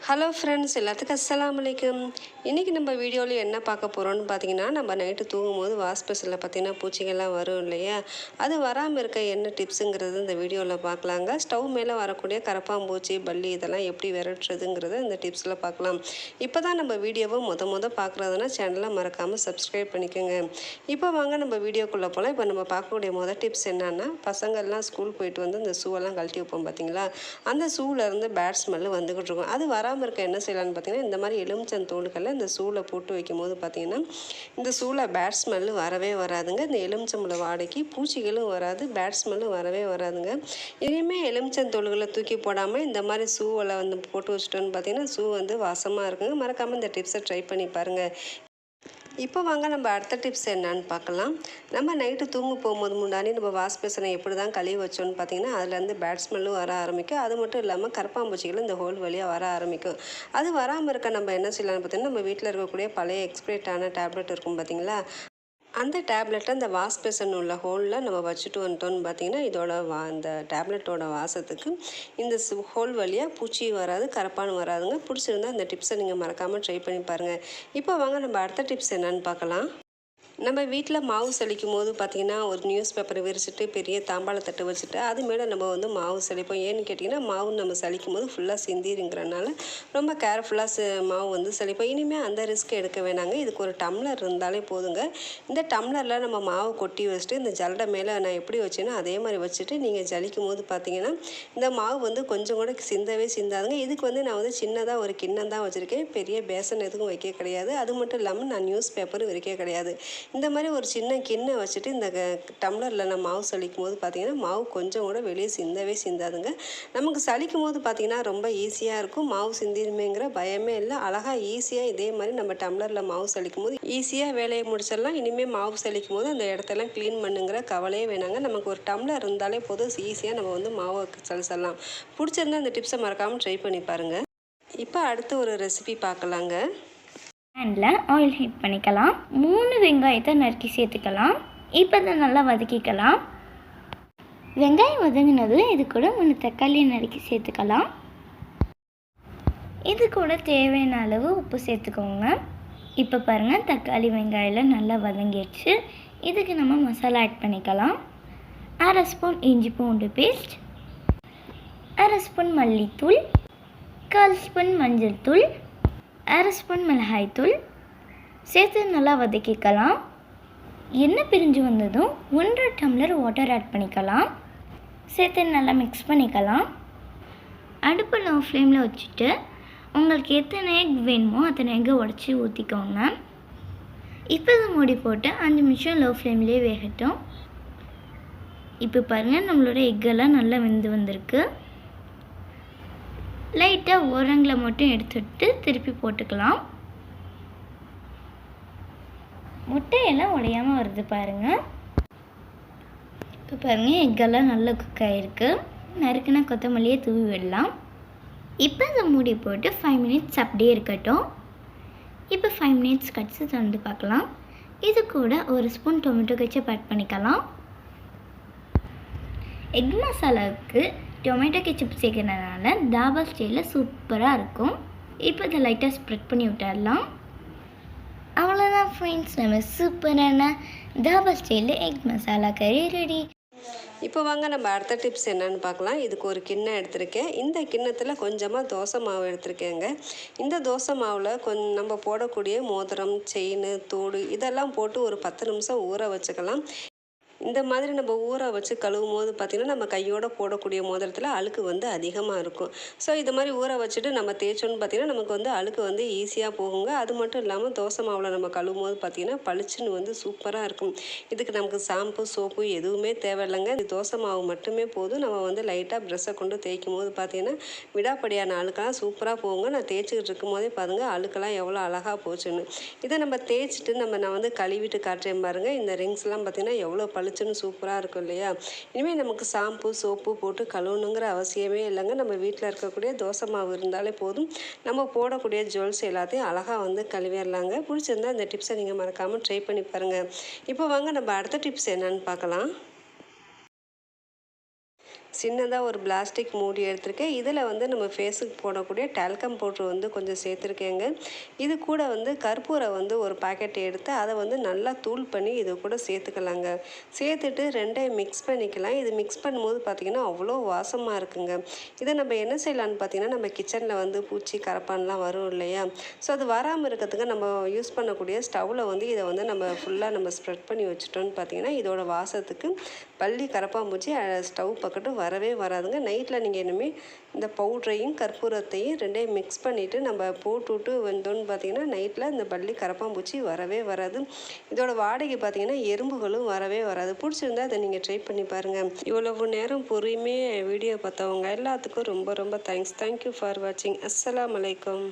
Hello friends எல்லாத்துக்கும் அஸ்ஸலாமு அலைக்கும் இன்றைக்கி நம்ம வீடியோவில் என்ன பார்க்க போகிறோம்னு பார்த்தீங்கன்னா நம்ம நைட்டு தூங்கும்போது வாஸ்பேஷனில் பார்த்தீங்கன்னா பூச்சிகள்லாம் வரும் இல்லையா? அது வராமல் இருக்க என்ன டிப்ஸுங்கிறது இந்த வீடியோவில் பார்க்கலாங்க. ஸ்டவ் மேலே வரக்கூடிய கரப்பாம்பூச்சி பல்லி இதெல்லாம் எப்படி விரட்டுறதுங்கிறத இந்த டிப்ஸில் பார்க்கலாம். இப்போ தான் நம்ம வீடியோவை முத முத பார்க்குறதுனா சேனலை மறக்காமல் சப்ஸ்கிரைப் பண்ணிக்கோங்க. இப்போ வாங்க நம்ம வீடியோக்குள்ளே போகலாம் இப்போ நம்ம பார்க்கக்கூடிய முதல் டிப்ஸ் என்னென்னா பசங்கள்லாம் ஸ்கூல் போயிட்டு வந்து இந்த ஷூவெல்லாம் கழட்டி வைப்போம் பார்த்தீங்களா அந்த ஷூவிலேருந்து பேட் ஸ்மெல்லு வந்துக்கிட்டு இருக்கும். அது வராமல் இருக்க என்ன செய்யலாம்னு பார்த்தீங்கன்னா இந்த மாதிரி எலுமிச்சம் இந்த ஷூவில் போட்டு வைக்கும்போது பார்த்தீங்கன்னா இந்த ஷூவில் பேட் ஸ்மெல்லு வரவே வராதுங்க. இந்த எலுமிச்சம்பழ வாடைக்கு பூச்சிகளும் வராது பேட் ஸ்மெல்லும் வரவே வராதுங்க. இனிமேல் எலுமிச்சம் தோல்களை தூக்கி போடாமல் இந்த மாதிரி ஷூவில் வந்து போட்டு வச்சிட்டோன்னு பார்த்தீங்கன்னா ஷூ வந்து வாசமாக இருக்குங்க. மறக்காமல் இந்த டிப்ஸை ட்ரை பண்ணி பாருங்கள் இப்போ வாங்க நம்ம அடுத்த டிப்ஸ் என்னன்னு பார்க்கலாம். நம்ம நைட்டு தூங்க போகும்போது முன்னாடி நம்ம வாஷ் பேசனை எப்படி தான் கழுவி வச்சோன்னு பார்த்தீங்கன்னா அதுலேருந்து பேட் ஸ்மெல்லும் வர ஆரம்பிக்கும். அது மட்டும் இல்லாமல் கரப்பாம்பூச்சிகளும் இந்த ஹோல் வழியாக வர ஆரம்பிக்கும். அது வராமல் இருக்க நம்ம என்ன செய்யலாம்னு பார்த்தீங்கன்னா நம்ம வீட்டில் இருக்கக்கூடிய பழைய எக்ஸ்பிரேட்டான டேப்லெட் இருக்கும் பார்த்தீங்களா அந்த டேப்லெட்டை அந்த வாஷ் பேசன் உள்ள ஹோலில் நம்ம வச்சுட்டு வந்துட்டோம்னு பார்த்தீங்கன்னா இதோட வா அந்த டேப்லெட்டோட வாசத்துக்கு இந்த ஹோல் வழியாக பூச்சி வராது கரப்பான் வராதுங்க. பிடிச்சிருந்தா இந்த டிப்ஸை நீங்கள் மறக்காமல் ட்ரை பண்ணி பாருங்கள் இப்போ வாங்க நம்ம அடுத்த டிப்ஸ் என்னன்னு பார்க்கலாம். நம்ம வீட்டில் மாவு செழிக்கும் போது பார்த்திங்கன்னா ஒரு நியூஸ் பேப்பரை விரிச்சிட்டு பெரிய தாம்பாளை தட்டு வச்சுட்டு அது மேலே நம்ம வந்து மாவு செழிப்போம் ஏன்னு கேட்டிங்கன்னா மாவு நம்ம சலிக்கும் போது ஃபுல்லாக சிந்திருங்கிறனால ரொம்ப கேர்ஃபுல்லாக மாவு வந்து செழிப்போம் இனிமேல் அந்த ரிஸ்க் எடுக்க வேணாங்க. இதுக்கு ஒரு டம்ளர் இருந்தாலே போதுங்க. இந்த டம்ளரில் நம்ம மாவு கொட்டி வச்சுட்டு இந்த ஜல்லடை மேலே நான் எப்படி வச்சேனோ அதே மாதிரி வச்சுட்டு நீங்கள் ஜலிக்கும் போது பார்த்தீங்கன்னா இந்த மாவு வந்து கொஞ்சம் கூட சிந்தவே சிந்தாதுங்க. இதுக்கு வந்து நான் வந்து சின்னதாக ஒரு கிண்ணம் தான் வச்சுருக்கேன். பெரிய பேசன் எதுவும் வைக்க கிடையாது. அது மட்டும் இல்லாமல் நான் நியூஸ் பேப்பரும் வைக்க கிடையாது. இந்த மாதிரி ஒரு சின்ன கிண்ணம் வச்சுட்டு இந்த டம்ளரில் நம்ம மாவு சளிக்கும் போது பார்த்திங்கன்னா மாவு கொஞ்சம் கூட வெளியே சிந்தவே சிந்தாதுங்க. நமக்கு சளிக்கும் போது பார்த்தீங்கன்னா ரொம்ப ஈஸியாக இருக்கும். மாவு சிந்திருமேங்கிற பயமே இல்லை. அழகாக ஈஸியாக இதே மாதிரி நம்ம டம்ளரில் மாவு சளிக்கும் போது ஈஸியாக வேலையை முடிச்சிடலாம். இனிமேல் மாவு சளிக்கும் போது அந்த இடத்தெல்லாம் க்ளீன் பண்ணுங்கிற கவலையே வேணாங்க. நமக்கு ஒரு டம்ளர் இருந்தாலே போதும். ஈஸியாக நம்ம வந்து மாவை சலிச்சிடலாம் பிடிச்சிருந்தா அந்த டிப்ஸை மறக்காமல் ட்ரை பண்ணி பாருங்கள் இப்போ அடுத்து ஒரு ரெசிபி பார்க்கலாங்க பேனில் ஆயில் ஹீட் பண்ணிக்கலாம். மூணு வெங்காயத்தை நறுக்கி சேர்த்துக்கலாம். இப்போ இதை நல்லா வதக்கிக்கலாம். வெங்காயம் வதங்கினதும் இது கூட மூணு தக்காளி நறுக்கி சேர்த்துக்கலாம். இது கூட தேவையான அளவு உப்பு சேர்த்துக்கோங்க. இப்போ பாருங்கள் தக்காளி வெங்காயம் நல்லா வதங்கிடுச்சு. இதுக்கு நம்ம மசாலா ஆட் பண்ணிக்கலாம். அரை ஸ்பூன் இஞ்சி பூண்டு பேஸ்ட். அரை ஸ்பூன் மல்லித்தூள். கால் ஸ்பூன் மஞ்சள் தூள். அரை ஸ்பூன் மிளகாய்த்தூள் சேர்த்து நல்லா வதக்கிக்கலாம். எண்ணெய் பிரிஞ்சு வந்ததும் ஒன்றரை டம்ளர் வாட்டர் ஆட் பண்ணிக்கலாம். சேர்த்து நல்லா மிக்ஸ் பண்ணிக்கலாம். அடுப்பு லோ ஃப்ளேமில் வச்சுட்டு உங்களுக்கு எத்தனை எக் வேணுமோ அத்தனை எக்கை உடச்சி ஊற்றிக்கோங்க இப்போ இதை மூடி போட்டு அஞ்சு நிமிஷம் லோ ஃப்ளேம்லேயே வேகட்டும். இப்போ பாருங்கள் நம்மளோட எக்கெல்லாம் நல்லா வெந்து வந்திருக்கு. லைட்டாக ஓரங்களை மட்டும் எடுத்துட்டு திருப்பி போட்டுக்கலாம். முட்டையெல்லாம் உடையாமல் வருது பாருங்கள் இப்போ பாருங்கள் எக்கெல்லாம் நல்லா குக் ஆகிருக்கு நறுக்குனா கொத்தமல்லியை தூவி விடலாம். இப்போ அதை மூடி போட்டு ஃபைவ் மினிட்ஸ் அப்படியே இருக்கட்டும். இப்போ ஃபைவ் மினிட்ஸ் கடிச்சு திறந்து பார்க்கலாம். இது கூட ஒரு ஸ்பூன் டொமேட்டோ கெச்சப் ஆட் பண்ணிக்கலாம். எக் மசாலாவுக்கு டொமேட்டோ கெச்சப் சேர்க்கறதுனால தாபா ஸ்டைலில் சூப்பராக இருக்கும். இப்போ இதை லைட்டாக ஸ்ப்ரெட் பண்ணி விட்டுடலாம் அவ்வளோதான் ஃப்ரெண்ட்ஸ் நம்ம சூப்பரான தாபா ஸ்டைலில் எக் மசாலா கறி ரெடி இப்போ வாங்க நம்ம அடுத்த டிப்ஸ் என்னன்னு பார்க்கலாம். இதுக்கு ஒரு கிண்ணம் எடுத்திருக்கேன். இந்த கிண்ணத்தில் கொஞ்சமாக தோசை மாவு எடுத்திருக்கேங்க. இந்த தோசை மாவில் கொஞ்சம் நம்ம போடக்கூடிய மோதிரம் செயின் தோடு இதெல்லாம் போட்டு ஒரு பத்து நிமிஷம் ஊற வச்சுக்கலாம். இந்த மாதிரி நம்ம ஊற வச்சு கழுவும் போது பார்த்திங்கன்னா நம்ம கையோடு போடக்கூடிய மோதிரத்தில் அழுக்கு வந்து அதிகமாக இருக்கும். ஸோ இது மாதிரி ஊற வச்சுட்டு நம்ம தேய்ச்சோன்னு பார்த்திங்கன்னா நமக்கு வந்து அழுக்கு வந்து ஈஸியாக போகுங்க. அது மட்டும் இல்லாமல் தோசை மாவில் நம்ம கழுவும் போது பார்த்திங்கன்னா பளிச்சுன்னு வந்து சூப்பராக இருக்கும். இதுக்கு நமக்கு ஷாம்பு சோப்பு எதுவுமே தேவையில்லைங்க. இந்த தோசை மாவு மட்டுமே போதும். நம்ம வந்து லைட்டாக ப்ரெஷ்ஷை கொண்டு தேய்க்கும் போது பார்த்திங்கன்னா விடாப்படியான அழுக்கெல்லாம் சூப்பராக போகுங்க. நான் தேய்ச்சிக்கிட்டு இருக்கும் போதே பாருங்க அழுக்கெல்லாம் எவ்வளோ அழகாக போச்சுன்னு. இதை நம்ம தேய்ச்சிட்டு நம்ம நான் வந்து கழுவிட்டு காட்டுறேன் பாருங்கள் இந்த ரிங்ஸ்லாம் பார்த்திங்கன்னா எவ்வளோ பழு பளிச்சுன்னு சூப்பராக இருக்கும் இல்லையா? இனிமேல் நமக்கு ஷாம்பு சோப்பு போட்டு கழுவணுங்கிற அவசியமே இல்லைங்க. நம்ம வீட்டில் இருக்கக்கூடிய தோசை மாவு இருந்தாலே போதும். நம்ம போடக்கூடிய ஜுவல்ஸ் எல்லாத்தையும் அழகாக வந்து கழுவிடலாங்க பிடிச்சிருந்தா இந்த டிப்ஸை நீங்கள் மறக்காமல் ட்ரை பண்ணி பாருங்கள் இப்போ வாங்க நம்ம அடுத்த டிப்ஸ் என்னன்னு பார்க்கலாம். சின்னதாக ஒரு பிளாஸ்டிக் மூடி எடுத்திருக்கேன். இதில் வந்து நம்ம ஃபேஸுக்கு போடக்கூடிய டால்கம் பவுட்ரு வந்து கொஞ்சம் சேர்த்துருக்கேங்க. இது கூட வந்து கற்பூரம் வந்து ஒரு பாக்கெட் எடுத்து அதை வந்து நல்லா தூள் பண்ணி இது கூட சேர்த்துக்கலாங்க. சேர்த்துட்டு ரெண்டையும் மிக்ஸ் பண்ணிக்கலாம். இது மிக்ஸ் பண்ணும்போது பார்த்திங்கன்னா அவ்வளோ வாசமாக இருக்குங்க. இதை நம்ம என்ன செய்யலான்னு பார்த்தீங்கன்னா நம்ம கிச்சனில் வந்து பூச்சி கரப்பான்லாம் வரும் இல்லையா? ஸோ அது வராமல் இருக்கிறதுக்கு நம்ம யூஸ் பண்ணக்கூடிய ஸ்டவ்வில் வந்து இதை வந்து நம்ம ஃபுல்லாக நம்ம ஸ்ப்ரெட் பண்ணி வச்சுட்டோன்னு பார்த்தீங்கன்னா இதோட வாசத்துக்கு பள்ளி கரப்பாம்பூச்சி பூச்சி ஸ்டவ் வர வரவே வராதுங்க. நைட்டில் நீங்கள் இனிமேல் இந்த பவுட்ரையும் கற்பூரத்தையும் ரெண்டையும் மிக்ஸ் பண்ணிவிட்டு நம்ம போட்டுவிட்டு வந்தோன்னு பார்த்தீங்கன்னா நைட்டில் இந்த பள்ளி கரப்பாம்பூச்சி வரவே வராது. இதோட வாடகை பார்த்தீங்கன்னா எறும்புகளும் வரவே வராது. பிடிச்சிருந்தா அதை நீங்கள் ட்ரை பண்ணி பாருங்கள் இவ்வளவு நேரம் பொறுமையாக வீடியோ பார்த்தவங்க எல்லாத்துக்கும் ரொம்ப ரொம்ப தேங்க்ஸ் தேங்க்யூ ஃபார் வாட்சிங் அஸ்லாம் வலைக்கம்